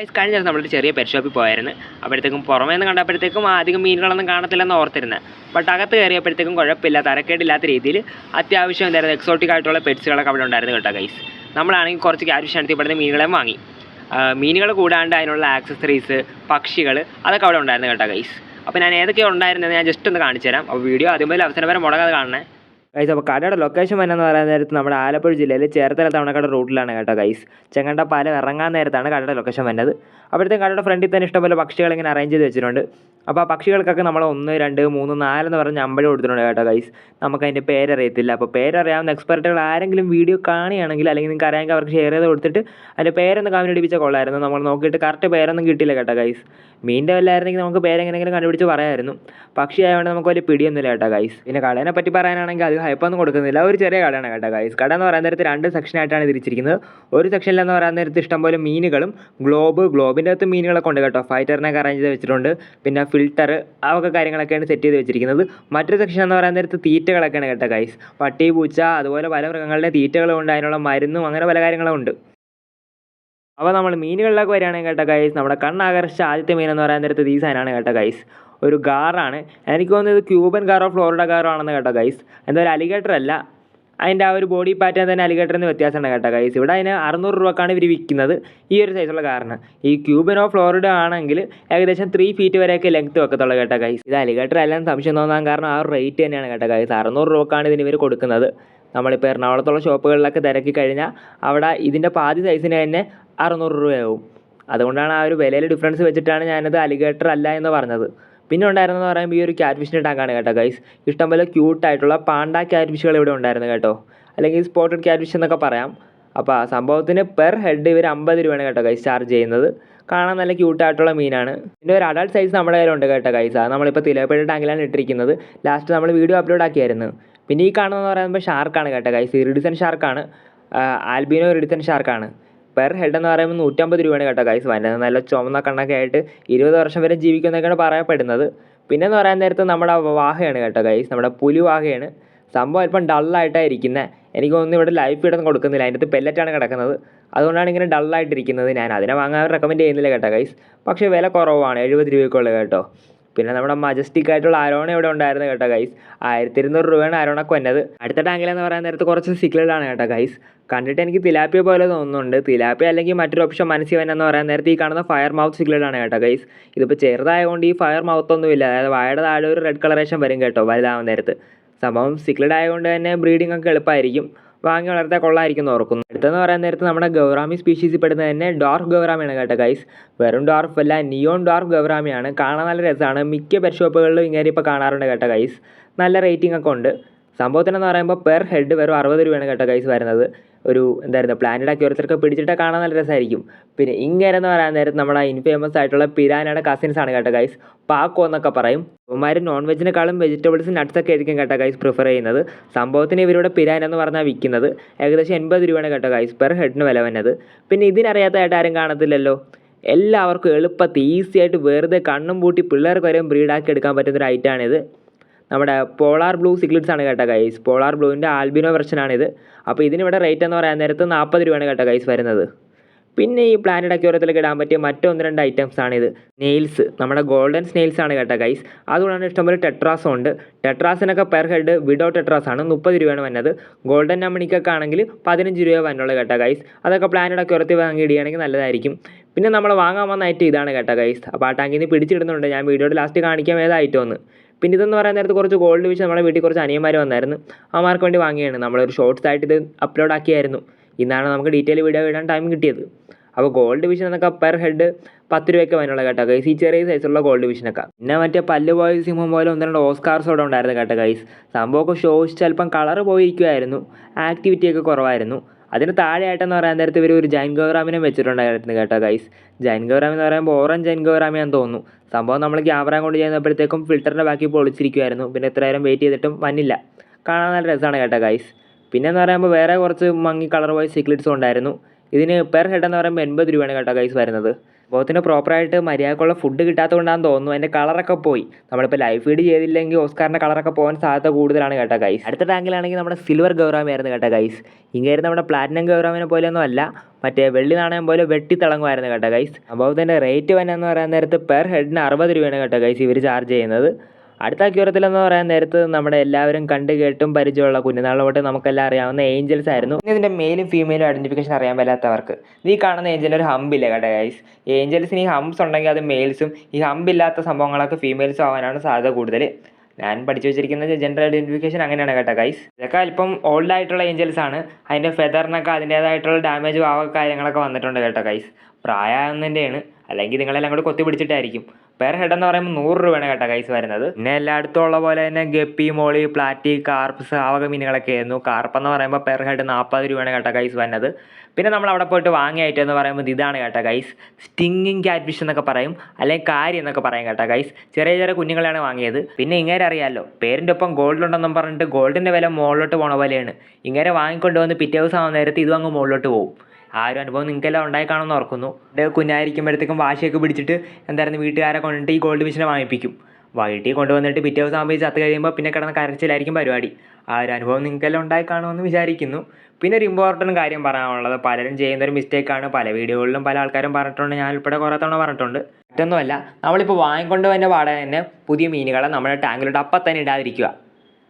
Guys കഴിഞ്ഞ ദിവസം നമ്മളൊരു ചെറിയ പെറ്റ് ഷോപ്പിൽ പോയായിരുന്നു. അപ്പോഴത്തേക്കും പുറമേ നിന്ന് കണ്ടപ്പോഴത്തേക്കും അധികം മീനുകളൊന്നും കാണത്തില്ലെന്ന് ഓർത്തിരുന്നത് ബട്ട് അകത്ത് കയറിയപ്പോഴത്തേക്കും കുഴപ്പമില്ല. തരക്കേടില്ലാത്ത രീതിയിൽ അത്യാവശ്യം എന്തായിരുന്നു എക്സോട്ടിക് ആയിട്ടുള്ള പെറ്റ്സുകളൊക്കെ അവിടെ ഉണ്ടായിരുന്നു കേട്ടോ ഗൈസ് നമ്മളാണെങ്കിൽ കുറച്ച് ക്യാഷ് നടത്തിയപ്പെടുന്ന മീനുകളെ വാങ്ങി. മീനുകൾ കൂടാണ്ട് അതിനുള്ള ആക്സസറീസ് പക്ഷികൾ അതൊക്കെ അവിടെ ഉണ്ടായിരുന്നു കേട്ടോ ഗൈസ് അപ്പോൾ ഞാൻ ഏതൊക്കെയാണ് ഉണ്ടായിരുന്നത് ഞാൻ ജസ്റ്റ് ഒന്ന് കാണിച്ചു തരാം അപ്പോൾ വീഡിയോ ആദ്യം മുതൽ അവസരം വരെ മുടങ്ങാതെ കാണണേ. ഗൈസ് അപ്പോൾ കടയുടെ ലൊക്കേഷൻ വരുന്നതെന്ന് പറയാൻ നേരത്ത് നമ്മുടെ ആലപ്പുഴ ജില്ലയിൽ ചേർത്തല തവണക്കട റൂട്ടിലാണ് കേട്ടോ ഗൈസ് ചെങ്ങണ്ട പാലം ഇറങ്ങാൻ നേരത്താണ് കടയുടെ ലൊക്കേഷൻ വരുന്നത് അപ്പോഴത്തേക്കും കടയുടെ ഫ്രണ്ടിൽ തന്നെ ഇഷ്ടംപോലെ പക്ഷികൾ ഇങ്ങനെ അറേഞ്ച് ചെയ്ത് വെച്ചിട്ടുണ്ട്. അപ്പോൾ ആ പക്ഷികൾക്കൊക്കെ നമ്മൾ ഒന്ന് രണ്ട് മൂന്ന് നാലെന്ന് പറഞ്ഞ് അമ്പഴം കൊടുത്തിട്ടുണ്ട് കേട്ടോ ഗൈസ് നമുക്ക് അതിന്റെ പേരറിയത്തില്ല. അപ്പോൾ പേരറിയാവുന്ന എക്സ്പെർട്ടുകൾ ആരെങ്കിലും വീഡിയോ കാണുകയാണെങ്കിൽ അല്ലെങ്കിൽ നിങ്ങൾക്ക് അറിയാമെങ്കിൽ അവർക്ക് ഷെയർ ചെയ്ത് കൊടുത്തിട്ട് അതിന്റെ പേരൊന്ന് കമ്മ്യൂണിപ്പിച്ചാൽ കൊള്ളായിരുന്നു. നമ്മൾ നോക്കിയിട്ട് കറക്റ്റ് പേരൊന്നും കിട്ടിയില്ല കേട്ടോ ഗൈസ് മീന്റെ വല്ലായിരുന്നെങ്കിൽ നമുക്ക് പേരെങ്ങനെങ്കിലും കണ്ടുപിടിച്ച് പറയായിരുന്നു പക്ഷി ആയതുകൊണ്ട് നമുക്ക് വലിയ പിടിയൊന്നുമില്ല കേട്ടോ ഗൈസ് പിന്നെ കടേനെ പറ്റി പറയാനാണെങ്കിൽ അത് ഹൈപ്പൊന്നും കൊടുക്കുന്നില്ല. ഒരു ചെറിയ കടയാണ് കേട്ടോ ഗൈസ് കട എന്ന് പറയുന്ന നേരത്ത് രണ്ട് സെക്ഷനായിട്ടാണ് തിരിച്ചിരിക്കുന്നത്. ഒരു സെക്ഷനിലെന്ന് പറയുന്ന നേരത്ത് ഇഷ്ടംപോലെ മീനുകളും ഗ്ലോബ് ഗ്ലോബിന്റെ അകത്ത് മീനുകളൊക്കെ ഉണ്ട് കേട്ടോ. ഫൈറ്ററിനൊക്കെ അറേഞ്ച് ചെയ്ത് വെച്ചിട്ടുണ്ട്. പിന്നെ ഫിൽറ്റർ ആ ഒക്കെ കാര്യങ്ങളൊക്കെയാണ് സെറ്റ് ചെയ്ത് വെച്ചിരിക്കുന്നത്. മറ്റൊരു സെക്ഷൻ എന്ന് പറയാൻ നേരത്ത് തീറ്റകളൊക്കെയാണ് കേട്ടോ ഗൈസ് പട്ടി പൂച്ച അതുപോലെ പല മൃഗങ്ങളുടെ തീറ്റകളുണ്ട് അതിനുള്ള മരുന്നും അങ്ങനെ പല കാര്യങ്ങളും ഉണ്ട്. അപ്പോൾ നമ്മൾ മീനുകളിലൊക്കെ വരികയാണെങ്കിൽ കേട്ടോ ഗൈസ് നമ്മുടെ കണ്ണാകർഷിച്ച ആദ്യത്തെ മീൻ എന്ന് പറയാൻ നേരത്ത് ഈ കേട്ടോ ഗൈസ് ഒരു ഗാറാണ്. എനിക്ക് തോന്നുന്നത് ക്യൂബൻ ഗാറോ ഫ്ലോറിഡ ഗാറോ ആണെന്ന് കേട്ടോ ഗൈസ് എന്തായാലും അലിഗേറ്റർ അല്ല. അതിന്റെ ആ ഒരു ബോഡി പാറ്റേൺ തന്നെ അലിഗേറ്ററിന് വ്യത്യാസമുണ്ട് കേട്ടോ കൈസ് ഇവിടെ അതിന് അറുന്നൂറ് രൂപക്കാണ് ഇവർ വിൽക്കുന്നത്. ഈ ഒരു സൈസുള്ള കാരണം ഈ ക്യൂബനോ ഫ്ലോറിഡ ആണെങ്കിൽ ഏകദേശം ത്രീ ഫീറ്റ് വരെയൊക്കെ ലെങ്ത് വെക്കത്തുള്ളൂ കേട്ടോ കൈസ് ഇത് അലിഗേറ്റർ അല്ലാന്ന് സംശയം തോന്നാൻ കാരണം ആ റേറ്റ് തന്നെയാണ് കേട്ടോ കൈസ് അറുന്നൂറ് രൂപക്കാണ് ഇതിന് ഇവർ കൊടുക്കുന്നത്. നമ്മളിപ്പോൾ എറണാകുളത്തുള്ള ഷോപ്പുകളിലൊക്കെ തിരക്കി കഴിഞ്ഞാൽ അവിടെ ഇതിന്റെ പാതി സൈസിന് തന്നെ അറുന്നൂറ് രൂപയാവും. അതുകൊണ്ടാണ് ആ ഒരു വിലയിൽ ഡിഫറൻസ് വെച്ചിട്ടാണ് ഞാനത് അലിഗേറ്റർ അല്ല എന്ന് പറഞ്ഞത്. പിന്നെ ഉണ്ടായിരുന്നെന്ന് പറയുമ്പോൾ ഈ ഒരു ക്യാറ്റ് ഫിഷിന്റെ ടാങ്കാണ് കേട്ടോ ഗൈസ് ഇഷ്ടംപോലെ ക്യൂട്ടായിട്ടുള്ള പാണ്ട ക്യാറ്റ് ഫിഷുകൾ ഇവിടെ ഉണ്ടായിരുന്നു കേട്ടോ. അല്ലെങ്കിൽ സ്പോട്ടഡ് ക്യാറ്റ് ഫിഷ് എന്നൊക്കെ പറയാം. അപ്പോൾ ആ സംഭവത്തിന് പെർ ഹെഡ് ഇവർ അമ്പത് രൂപയാണ് കേട്ടോ ഗൈസ് ചാർജ് ചെയ്യുന്നത്. കാണാൻ നല്ല ക്യൂട്ടായിട്ടുള്ള മീനാണ്. പിന്നെ ഒരു അഡൾട്ട് സൈസ് നമ്മുടെ കയ്യിലുണ്ട് കേട്ടോ ഗൈസ് അത് നമ്മളിപ്പോൾ തിലപ്പഴ ടാങ്കിലാണ് ഇട്ടിരിക്കുന്നത്. ലാസ്റ്റ് നമ്മൾ വീഡിയോ അപ്ലോഡ് ആക്കിയായിരുന്നു. പിന്നെ ഈ കാണുന്നതെന്ന് പറയുമ്പോൾ ഷാർക്കാണ് കേട്ടോ ഗൈസ് ഇറിഡിസൺ ഷാർക്കാണ് ആൽബിനോ ഇറിഡിസൺ ഷാർക്കാണ് പെർ ഹെഡ് എന്ന് പറയുമ്പോൾ നൂറ്റമ്പത് രൂപയാണ് കേട്ടോ കൈസ് വന്നത് നല്ല ചുമന്ന കണ്ണൊക്കെ ആയിട്ട് ഇരുപത് വർഷം വരെ ജീവിക്കുന്നൊക്കെയാണ് പറയപ്പെടുന്നത്. പിന്നെ എന്ന് പറയാൻ നേരത്ത് നമ്മുടെ വാഹയാണ് കേട്ടോ കൈസ് നമ്മുടെ പുലി വാഹയാണ്. സംഭവം അല്പം ഡള്ളായിട്ടാണ് ഇരിക്കുന്നത് എനിക്ക് തോന്നുന്നു ഇവിടെ ലൈഫ് ഫീഡൊന്നും കൊടുക്കുന്നില്ല. അതിന്റെ പെല്ലറ്റാണ് കിടക്കുന്നത്. അതുകൊണ്ടാണ് ഇങ്ങനെ ഡള്ളായിട്ടിരിക്കുന്നത് ഞാൻ. അതിനെ വാങ്ങാൻ റെക്കമെൻഡ് ചെയ്യുന്നില്ല കേട്ടോ കൈസ് പക്ഷേ വില കുറവാണ്. എഴുപത് രൂപയ്ക്കുള്ളത് കേട്ടോ. പിന്നെ നമ്മുടെ മജസ്റ്റിക് ആയിട്ടുള്ള അരോണ ഇവിടെ ഉണ്ടായിരുന്നു കേട്ടോ ഗൈസ് ആയിരത്തി ഇരുന്നൂറ് രൂപയാണ് ആരോണ കൊന്നത്. അടുത്ത ടാങ്കിലെന്ന് പറയാൻ നേരത്ത് കുറച്ച് സിഗ്നലാണ് കേട്ടോ ഗൈസ് കണ്ടിട്ട് എനിക്ക് തിലാപ്പിയ പോലെ തോന്നുന്നുണ്ട്. തിലാപ്പിയ അല്ലെങ്കിൽ മറ്റൊരു ഓപ്ഷൻ മനസ്സിൽ വന്നെന്ന് പറയാൻ നേരത്തെ ഈ കാണുന്ന ഫയർ മൗത്ത് സിഗ്നലാണ് കേട്ടോ ഗൈസ് ഇതിപ്പോൾ ചെറുതായതുകൊണ്ട് ഈ ഫയർ മൗത്ത് ഒന്നുമില്ല അതായത് വായയുടെ താഴെ ഒരു റെഡ് കളറേഷൻ വരും കേട്ടോ വലുതാവുന്ന നേരത്ത്. സംഭവം സിക്ലഡ് ആയതുകൊണ്ട് തന്നെ ബ്രീഡിംഗ് ഒക്കെ എളുപ്പമായിരിക്കും വാങ്ങി വളർത്താൻ കൊള്ളായിരിക്കും ഓർക്കുന്നു. അടുത്തെന്ന് പറയാൻ നേരത്തെ നമ്മുടെ ഗൗറാമി സ്പീഷീസിൽ പെടുന്നത് തന്നെ ഡോർഫ് ഗൗറാമിയാണ് കേട്ടോ ഗൈസ് വെറും ഡോർഫ് അല്ല നിയോൺ ഡോർഫ് ഗൗറാമിയാണ് കാണാൻ നല്ല രസമാണ്. മിക്ക പെറ്റ് ഷോപ്പുകളിലും ഇങ്ങനെ ഇപ്പോൾ കാണാറുണ്ട് കേട്ടോ ഗൈസ് നല്ല റേറ്റിംഗ് ഒക്കെ ഉണ്ട്. സംഭവത്തിനെന്ന് പറയുമ്പോൾ പെർ ഹെഡ് വെറും അറുപത് രൂപയാണ് കേട്ടോ ഗൈസ് വരുന്നത്. ഒരു എന്തായിരുന്നു പ്ലാനറ്റ് ഓരോരുത്തർക്ക് പിടിച്ചിട്ട് കാണാൻ നല്ല രസമായിരിക്കും. പിന്നെ ഇങ്ങനെ എന്ന് പറയാൻ നേരത്ത് നമ്മുടെ ഇൻഫേമസ് ആയിട്ടുള്ള പിരാനയുടെ കസിൻസ് ആണ് കേട്ടോ ഗൈസ് പാക്കോ എന്നൊക്കെ പറയും. ഇവന്മാർ നോൺ വെജിനേക്കാളും വെജിറ്റബിൾസ് നട്ട്സൊക്കെ ആയിരിക്കും കേട്ടോ ഗൈസ് പ്രിഫർ ചെയ്യുന്നത്. സംഭവത്തിന് ഇവരുടെ പിരാന എന്ന് പറഞ്ഞാൽ വിൽക്കുന്നത്. ഏകദേശം എൺപത് രൂപയാണ് കേട്ടോ ഗൈസ് പെർ ഹെഡിന് വില വന്നത്. പിന്നെ ഇതിനറിയാത്തതായിട്ട് ആരും കാണത്തില്ലല്ലോ. എല്ലാവർക്കും എളുപ്പത്തിൽ ഈസി ആയിട്ട് വെറുതെ കണ്ണും പൂട്ടി പിള്ളേർക്ക് വരെയും ബ്രീഡാക്കി എടുക്കാൻ പറ്റുന്ന ഒരു ഐറ്റമാണിത് നമ്മുടെ പോളാർ ബ്ലൂ സിഗ്ലിറ്റ്സ് ആണ് കേട്ടോ ഗൈസ് പോളാർ ബ്ലൂവിന്റെ ആൽബിനോ വെർഷനാണിത്. അപ്പോൾ ഇതിനിവിടെ റേറ്റ് എന്ന് പറയാൻ നേരത്ത് നാൽപ്പത് രൂപയാണ് കേട്ടോ ഗൈസ് വരുന്നത്. പിന്നെ ഈ പ്ലാനറ്റ് അക്യൂറത്തിലേക്ക് ഇടാൻ പറ്റിയ മറ്റൊന്ന് രണ്ട് ഐറ്റംസ് ആണിത്. നെയിൽസ് നമ്മുടെ ഗോൾഡൻ സ്നെയിൽസ് ആണ് കേട്ടോ ഗൈസ് അതുകൊണ്ടാണ് ഇഷ്ടംപോലെ ടെട്രാസും ഉണ്ട്. ടെട്രാസിനൊക്കെ പെർ ഹെഡ് വിഡോ ടെട്രാസ് ആണ്. മുപ്പത് രൂപയാണ് വന്നത്. ഗോൾഡൻ നമണിക്കൊക്കെ ആണെങ്കിൽ പതിനഞ്ച് രൂപ വന്നുള്ളൂ കേട്ടോ ഗൈസ് അതൊക്കെ പ്ലാനറ്റ് അക്യൂറത്തിൽ വാങ്ങി ഇടുകയാണെങ്കിൽ നല്ലതായിരിക്കും. പിന്നെ നമ്മൾ വാങ്ങാൻ വന്ന ഐറ്റം ഇതാണ് കേട്ടോ ഗൈസ് അപ്പോൾ ആ ടാങ്കിൽ നിന്ന് പിടിച്ചിടുന്നുണ്ട്. ഞാൻ വീഡിയോയുടെ ലാസ്റ്റ് കാണിക്കാം ഏതായിട്ടോ ഒന്ന് പിന്നെ ഇതെന്ന് പറയാൻ നേരത്ത് കുറച്ച് ഗോൾഡ് വെച്ച് നമ്മുടെ വീട്ടിൽ കുറച്ച് അനിയന്മാർ വന്നായിരുന്നു. അവന്മാർക്ക് വേണ്ടി വാങ്ങിയാണ്. നമ്മളൊരു ഷോർട്സ് ആയിട്ട് ഇത് അപ്ലോഡ് ആക്കിയായിരുന്നു. ഇന്നാണ് നമുക്ക് ഡീറ്റെയിൽ വീഡിയോ ഇടാൻ ടൈം കിട്ടിയത്. അപ്പോൾ ഗോൾഡ് വിഷൻ എന്നൊക്കെ പെർ ഹെഡ് പത്ത് രൂപയ്ക്ക് വന്നുള്ള കേട്ടോ ഗൈസ് ഈ ചെറിയ സൈസുള്ള ഗോൾഡ് വിഷനൊക്കെ പിന്നെ മറ്റേ പല്ല് പോയ സിംഹം പോലെ ഒന്ന് രണ്ട് ഓസ്കാർസ് അവിടെ ഉണ്ടായിരുന്നു കേട്ടോ ഗൈസ് സംഭവമൊക്കെ ഷോസ് ചിലപ്പം കളർ പോയിരിക്കുമായിരുന്നു ആക്ടിവിറ്റിയൊക്കെ കുറവായിരുന്നു. അതിന് താഴെയായിട്ടെന്ന് പറയാൻ നേരത്തെ ഇവർ ഒരു ജൈൻ ഗൗറാമിനെ വെച്ചിട്ടുണ്ടായിരുന്നു കേട്ടോ ഗൈസ് ജൈൻ ഗൗറാമി എന്ന് പറയുമ്പോൾ ഓറഞ്ച് ജൈൻ ഗൗറാമിയാന്ന് തോന്നുന്നു. സംഭവം നമ്മൾ ക്യാമറ കൊണ്ട് ചെയ്യുന്നപ്പോഴത്തേക്കും ഫിൽറ്ററിന്റെ ബാക്കി പൊളിച്ചിരിക്കുമായിരുന്നു പിന്നെ ഇത്ര നേരം വെയിറ്റ് ചെയ്തിട്ടും വന്നില്ല. കാണാൻ നല്ല രസമാണ് കേട്ടോ ഗൈസ് പിന്നെ എന്ന് പറയുമ്പോൾ വേറെ കുറച്ച് മങ്ങി കളർ വൈസ് സിക്ലിറ്റ്സും ഉണ്ടായിരുന്നു. ഇതിന് പെർ ഹെഡ് എന്ന് പറയുമ്പോൾ എൺപത് രൂപയാണ് കേട്ടോ ഗൈസ് വരുന്നത്. ബോത്തിന് പ്രോപ്പറായിട്ട് മര്യാദക്കുള്ള ഫുഡ് കിട്ടാത്തതുകൊണ്ടാണെന്ന് തോന്നുന്നു. അതിന്റെ കളറൊക്കെ പോയി. നമ്മളിപ്പോൾ ലൈഫ് ഫീഡ് ചെയ്തില്ലെങ്കിൽ ഓസ്കാറിന്റെ കളറൊക്കെ പോകാൻ സാധ്യത കൂടുതലാണ് കേട്ടോ ഗൈസ് അടുത്ത ടാങ്കിലാണെങ്കിൽ നമ്മുടെ സിൽവർ ഗൗറാമായിരുന്നു കേട്ടോ ഗൈസ് ഇങ്ങേര് നമ്മുടെ പ്ലാറ്റിനം ഗൗറാമിനെ പോലെയൊന്നും അല്ല. മറ്റേ വെള്ളി നാണയം പോലെ വെട്ടി തിളങ്ങുമായിരുന്നു കേട്ടോ ഗൈസ് അപ്പോൾ തന്നെ റേറ്റ് തന്നെ എന്ന് പറയാൻ നേരത്ത് പെർ ഹെഡിന് അറുപത് രൂപയാണ് കേട്ടോ ഗൈസ് ഇവർ ചാർജ് ചെയ്യുന്നത്. അടുത്ത അക്യൂറത്തിലെന്ന് പറയാൻ നേരത്ത് നമ്മുടെ എല്ലാവരും കണ്ട് കേട്ടും പരിചയമുള്ള കുഞ്ഞുനാൾ തൊട്ട് നമുക്കെല്ലാം അറിയാവുന്ന ഏഞ്ചൽസ് ആയിരുന്നു. ഇതിന്റെ മെയിലും ഫീമെയിലും ഐഡന്റിഫിക്കേഷൻ അറിയാൻ പറ്റാത്തവർക്ക് ഈ കാണുന്ന ഏഞ്ചലിന് ഒരു ഹമ്പില്ല കേട്ടോ ഗൈസ് ഏഞ്ചൽസിന് ഈ ഹംസ് ഉണ്ടെങ്കിൽ അത് മെയിൽസും ഈ ഹമ്പില്ലാത്ത സംഭവങ്ങളൊക്കെ ഫീമെയിൽസും ആവാനാണ് സാധ്യത കൂടുതൽ ഞാൻ പഠിച്ചു വെച്ചിരിക്കുന്നത് ജെൻഡർ ഐഡന്റിഫിക്കേഷൻ അങ്ങനെയാണ് കേട്ടോ ഗൈസ് ഇതൊക്കെ അല്പം ഓൾഡ് ആയിട്ടുള്ള ഏഞ്ചൽസ് ആണ്. അതിന്റെ ഫെദറിനൊക്കെ അതിന്റേതായിട്ടുള്ള ഡാമേജ് ആവുക കാര്യങ്ങളൊക്കെ വന്നിട്ടുണ്ട് കേട്ടോ ഗൈസ് പ്രായമാകുന്നതിന്റെയാണ് അല്ലെങ്കിൽ നിങ്ങളെല്ലാം കൂടെ കൊത്തി പിടിച്ചിട്ടായിരിക്കും. പെർ ഹെഡ് എന്ന് പറയുമ്പോൾ നൂറ് രൂപയാണ് കേട്ടോ കൈസ് വരുന്നത്. പിന്നെ എല്ലായിടത്തും ഉള്ള പോലെ തന്നെ ഗപ്പി മോളി പ്ലാറ്റി കാർപ്സ് ആവക വക മീനുകളൊക്കെ ആയിരുന്നു. കാർപ്പ് എന്ന് പറയുമ്പോൾ പെർ ഹെഡ് നാൽപ്പത് രൂപയാണ് കേട്ടോ കൈസ് വരുന്നത്. പിന്നെ നമ്മൾ അവിടെ പോയിട്ട് വാങ്ങിയ ഐറ്റം എന്ന് പറയുമ്പോൾ ഇതാണ് കേട്ടോ കൈസ് സ്റ്റിങ്ങിങ് കാറ്റ്ഫിഷ് എന്നൊക്കെ പറയും. അല്ലെങ്കിൽ കാരി എന്നൊക്കെ പറയും കേട്ടോ കൈസ് ചെറിയ ചെറിയ കുഞ്ഞുങ്ങളെയാണ് വാങ്ങിയത്. പിന്നെ ഇങ്ങനെ അറിയാമല്ലോ പേരിന്റെ ഒപ്പം ഗോൾഡ് ഉണ്ടെന്നും പറഞ്ഞിട്ട് ഗോൾഡിന്റെ വില മുകളിലോട്ട് പോണ പോലെയാണ്. ഇങ്ങനെ വാങ്ങിക്കൊണ്ട് വന്ന് പിറ്റേ ദിവസം ആവുന്ന നേരത്ത് ഇതും അങ്ങ് മുകളിലോട്ട് പോകും ആ ഒരു അനുഭവം നിങ്ങൾക്കെല്ലാം ഉണ്ടായി കാണുമെന്ന് ഓർക്കുന്നു കുഞ്ഞായിരിക്കുമ്പോഴത്തേക്കും വാശിയൊക്കെ പിടിച്ചിട്ട് എന്തായിരുന്നു വീട്ടുകാരെ കൊണ്ടിട്ട് ഈ ഗോൾഡ് മിഷനെ വാങ്ങിപ്പിക്കും. വൈകിട്ട് കൊണ്ടുവന്നിട്ട് പിറ്റേ ദിവസം ആകുമ്പോൾ ചത്ത് കഴിയുമ്പോൾ പിന്നെ കിടന്ന് കരച്ചിലായിരിക്കും പരിപാടി. ആ ഒരു അനുഭവം നിങ്ങൾക്കെല്ലാം ഉണ്ടായി കാണുമെന്ന് വിചാരിക്കുന്നു. പിന്നെ ഒരു ഇമ്പോർട്ടന്റ് കാര്യം പറയാനുള്ളത് പലരും ചെയ്യുന്ന ഒരു മിസ്റ്റേക്കാണ് പല വീഡിയോകളിലും പല ആൾക്കാരും പറഞ്ഞിട്ടുണ്ട്. ഞാൻ ഉൾപ്പെടെ കുറേ തവണ പറഞ്ഞിട്ടുണ്ട്. മറ്റൊന്നുമല്ല നമ്മളിപ്പോൾ വാങ്ങിക്കൊണ്ട് വന്ന പാടെ തന്നെ പുതിയ മീനുകളെ നമ്മുടെ ടാങ്കിലോട്ട് അപ്പം തന്നെ ഇടാതിരിക്കുക.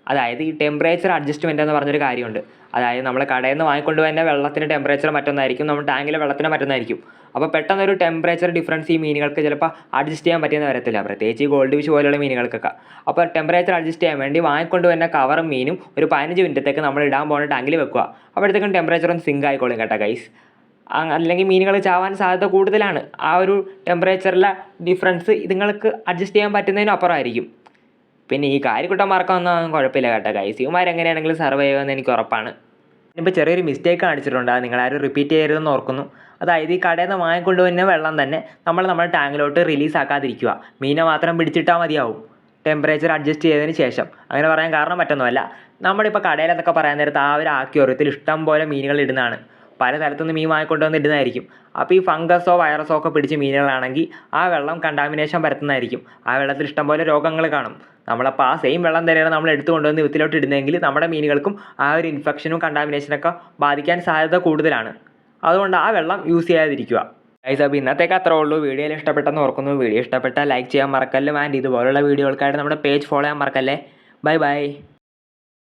അതായത് ഈ ടെമ്പറേച്ചർ അഡ്ജസ്റ്റ്മെന്റ് എന്ന് പറഞ്ഞൊരു കാര്യമുണ്ട്. അതായത് നമ്മൾ കടയിൽ നിന്ന് വാങ്ങിക്കൊണ്ട് വരുന്ന വെള്ളത്തിന്റെ ടെമ്പറേച്ചർ മറ്റൊന്നായിരിക്കും നമ്മൾ ടാങ്കിലെ വെള്ളത്തിന് മറ്റൊന്നായിരിക്കും. അപ്പോൾ പെട്ടെന്നൊരു ടെമ്പറേച്ചർ ഡിഫറൻസ് ഈ മീനുകൾക്ക് ചിലപ്പോൾ അഡ്ജസ്റ്റ് ചെയ്യാൻ പറ്റിയെന്ന് വരത്തില്ല. പ്രത്യേകിച്ച് ഈ ഗോൾഡ് ഫിഷ് പോലെയുള്ള മീനുകൾക്കൊക്കെ. അപ്പോൾ ടെമ്പറേച്ചർ അഡ്ജസ്റ്റ് ചെയ്യാൻ വേണ്ടി വാങ്ങിക്കൊണ്ട് വരുന്ന കവറും മീനും ഒരു പതിനഞ്ച് മിനിറ്റത്തേക്ക് നമ്മൾ ഇടാൻ പോകുന്ന ടാങ്കിൽ വെക്കുക. അപ്പോഴത്തേക്കും ടെമ്പറേച്ചർ ഒന്ന് സിങ്ക് ആയിക്കോളും കേട്ടോ ഗൈസ് അല്ലെങ്കിൽ മീനുകൾ ചാവാൻ സാധ്യത കൂടുതലാണ്. ആ ഒരു ടെമ്പറേച്ചറിലെ ഡിഫറൻസ് ഇതുങ്ങൾക്ക് അഡ്ജസ്റ്റ് ചെയ്യാൻ പറ്റുന്നതിനും അപ്പുറമായിരിക്കും. പിന്നെ ഈ കാര്യക്കുട്ടന്മാർക്കൊന്നും കുഴപ്പമില്ല കേട്ടോ ഗൈസ് എങ്ങനെയാണെങ്കിലും സർവൈവ് ചെയ്യുമെന്ന് എനിക്ക് ഉറപ്പാണ്. ഇപ്പോൾ ചെറിയൊരു മിസ്റ്റേക്ക് കാണിച്ചിട്ടുണ്ട്. അത് നിങ്ങളാരും റിപ്പീറ്റ് ചെയ്യരുതെന്ന് ഓർക്കുന്നു. അതായത് ഈ കടയിൽ നിന്ന് വാങ്ങിക്കൊണ്ട് വരുന്ന വെള്ളം തന്നെ നമ്മൾ നമ്മുടെ ടാങ്കിലോട്ട് റിലീസ് ആക്കാതിരിക്കുക. മീനെ മാത്രം പിടിച്ചിട്ടാൽ മതിയാവും. ടെമ്പറേച്ചർ അഡ്ജസ്റ്റ് ചെയ്തതിന് ശേഷം. അങ്ങനെ പറയാൻ കാരണം മറ്റൊന്നുമല്ല. നമ്മളിപ്പോൾ കടയിലെന്നൊക്കെ പറയാൻ നേരത്ത് ആ ഒരു ആക്യോറിയത്തിൽ ഇഷ്ടം പോലെ മീനുകൾ ഇടുന്നതാണ്. പല സ്ഥലത്തുനിന്ന് മീൻ വാങ്ങിക്കൊണ്ട് വന്നിടുന്നതായിരിക്കും അപ്പോൾ ഈ ഫംഗസോ വൈറസോ ഒക്കെ പിടിച്ച മീനുകളാണെങ്കിൽ ആ വെള്ളം കണ്ടാമിനേഷൻ പരത്തുന്നതായിരിക്കും. ആ വെള്ളത്തിൽ ഇഷ്ടംപോലെ രോഗങ്ങൾ കാണും. നമ്മളപ്പോൾ ആ സെയിം വെള്ളം തന്നെയാണ് നമ്മൾ എടുത്തു കൊണ്ടുവന്ന് വിത്തിലോട്ട് ഇടുന്നതെങ്കിൽ നമ്മുടെ മീനുകൾക്കും ആ ഒരു ഇൻഫെക്ഷനും കണ്ടാമിനേഷനൊക്കെ ബാധിക്കാൻ സാധ്യത കൂടുതലാണ്. അതുകൊണ്ട് ആ വെള്ളം യൂസ് ചെയ്യാതിരിക്കുക. ഗൈസ് അപ്പോൾ ഇന്നത്തേക്ക് അത്രേ ഉള്ളൂ. വീഡിയോയിൽ ഇഷ്ടപ്പെട്ടെന്ന് ഓർക്കുന്നു. വീഡിയോ ഇഷ്ടപ്പെട്ടാൽ ലൈക്ക് ചെയ്യാൻ മറക്കല്ലും. ആൻഡ് ഇതുപോലുള്ള വീഡിയോകൾക്കായിട്ട് നമ്മുടെ പേജ് ഫോളോ ചെയ്യാൻ മറക്കല്ലേ? Bye bye